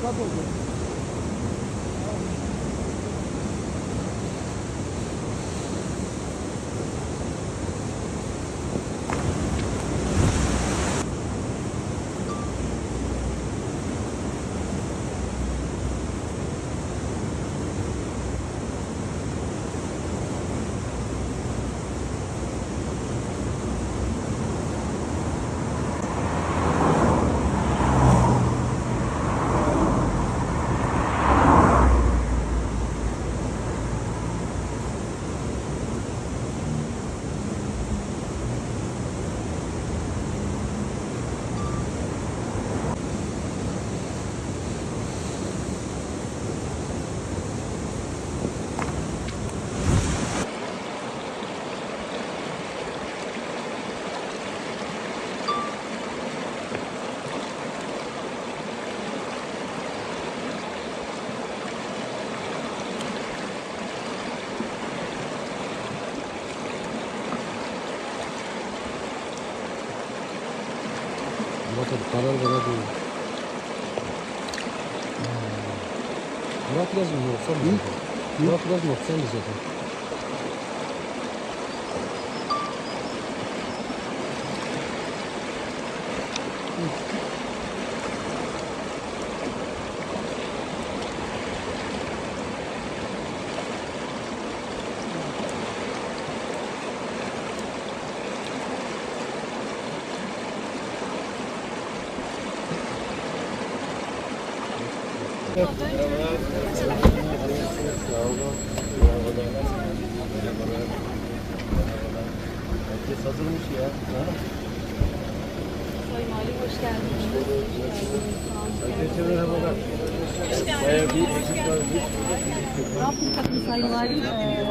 Murat abi القرار برضه مرات لازم نوفر مرات لازم نوفر له Herkes hazırmış ya. Sayın hoş geldiniz. Herkese merhabalar. Bayağı bir ekip var. Rafting takımı Sayın Valim. E,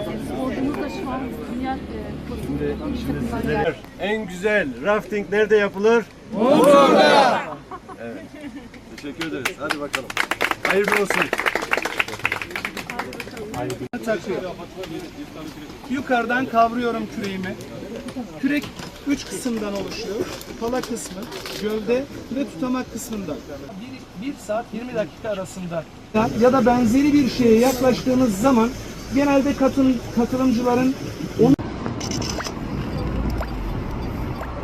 ordumuz da şu an Dünya e, takımdan geldi. En güzel rafting nerede yapılır? Muzur'da. Teşekkür ederiz. Hadi bakalım. Hayırlı olsun. takıyorum. Yukarıdan kavruyorum küreğimi. Kürek üç kısımdan oluşuyor. Pala kısmı, gövde ve tutamak kısmından. 1 saat 20 dakika arasında. Ya, ya da benzeri bir şeye yaklaştığımız zaman genelde katın, katılımcıların onu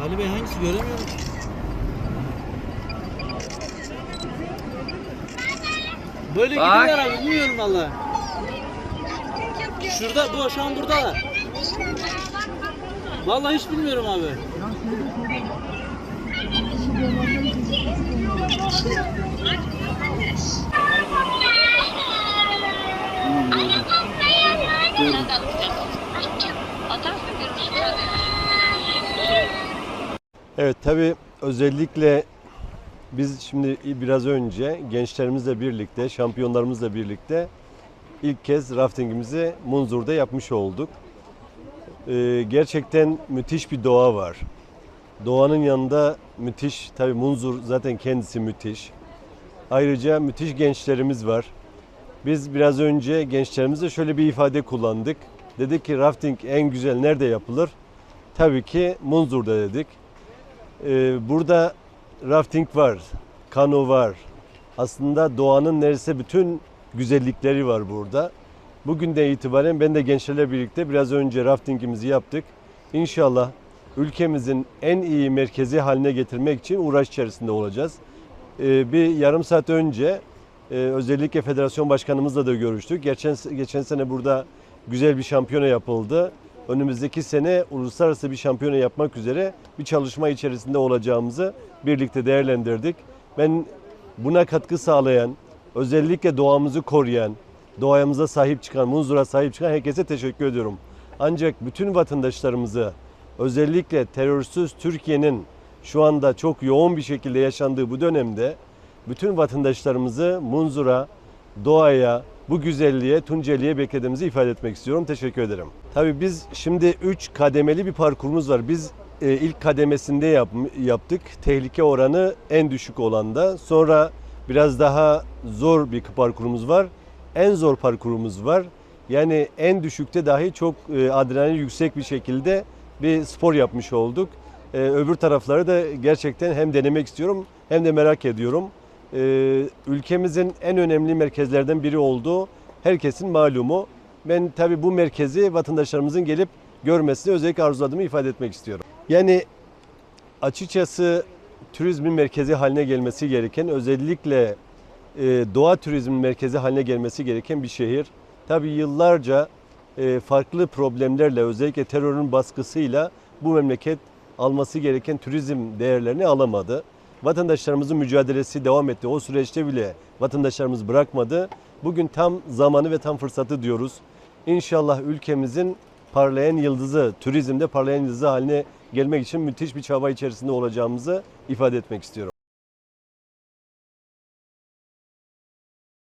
Ali Bey hangisi göremiyorum. Böyle gidiyor herhalde bilmiyorum valla. Şurada bu şu an buradalar. Vallahi hiç bilmiyorum abi. Evet tabi özellikle biz şimdi biraz önce gençlerimizle birlikte, şampiyonlarımızla birlikte ilk kez raftingimizi Munzur'da yapmış olduk. Ee, gerçekten müthiş bir doğa var. Doğanın yanında müthiş, tabi Munzur zaten kendisi müthiş. Ayrıca müthiş gençlerimiz var. Biz biraz önce gençlerimize şöyle bir ifade kullandık. Dedik ki rafting en güzel nerede yapılır? Tabii ki Munzur'da dedik. Ee, burada rafting var, kano var. Aslında doğanın neredeyse bütün güzellikleri var burada. Bugün de itibaren ben de gençlerle birlikte biraz önce raftingimizi yaptık. İnşallah ülkemizin en iyi merkezi haline getirmek için uğraş içerisinde olacağız. Ee, bir yarım saat önce e, özellikle federasyon başkanımızla da görüştük. Geçen geçen sene burada güzel bir şampiyona yapıldı. Önümüzdeki sene uluslararası bir şampiyona yapmak üzere bir çalışma içerisinde olacağımızı birlikte değerlendirdik. Ben buna katkı sağlayan, özellikle doğamızı koruyan, doğamıza sahip çıkan, Munzur'a sahip çıkan herkese teşekkür ediyorum. Ancak bütün vatandaşlarımızı özellikle terörsüz Türkiye'nin şu anda çok yoğun bir şekilde yaşandığı bu dönemde bütün vatandaşlarımızı Munzur'a, doğaya, bu güzelliğe, Tunceli'ye beklediğimizi ifade etmek istiyorum. Teşekkür ederim. Tabii biz şimdi 3 kademeli bir parkurumuz var. Biz e, ilk kademesinde yap, yaptık. Tehlike oranı en düşük olanda. Sonra biraz daha zor bir parkurumuz var. En zor parkurumuz var. Yani en düşükte dahi çok e, adrenalin yüksek bir şekilde bir spor yapmış olduk. E, öbür tarafları da gerçekten hem denemek istiyorum hem de merak ediyorum. E, ülkemizin en önemli merkezlerden biri olduğu herkesin malumu. Ben tabii bu merkezi vatandaşlarımızın gelip görmesini özellikle arzuladığımı ifade etmek istiyorum. Yani açıkçası turizmin merkezi haline gelmesi gereken özellikle e, doğa turizmin merkezi haline gelmesi gereken bir şehir. Tabii yıllarca e, farklı problemlerle özellikle terörün baskısıyla bu memleket alması gereken turizm değerlerini alamadı. Vatandaşlarımızın mücadelesi devam etti. O süreçte bile vatandaşlarımız bırakmadı. Bugün tam zamanı ve tam fırsatı diyoruz. İnşallah ülkemizin parlayan yıldızı, turizmde parlayan yıldızı haline gelmek için müthiş bir çaba içerisinde olacağımızı ifade etmek istiyorum.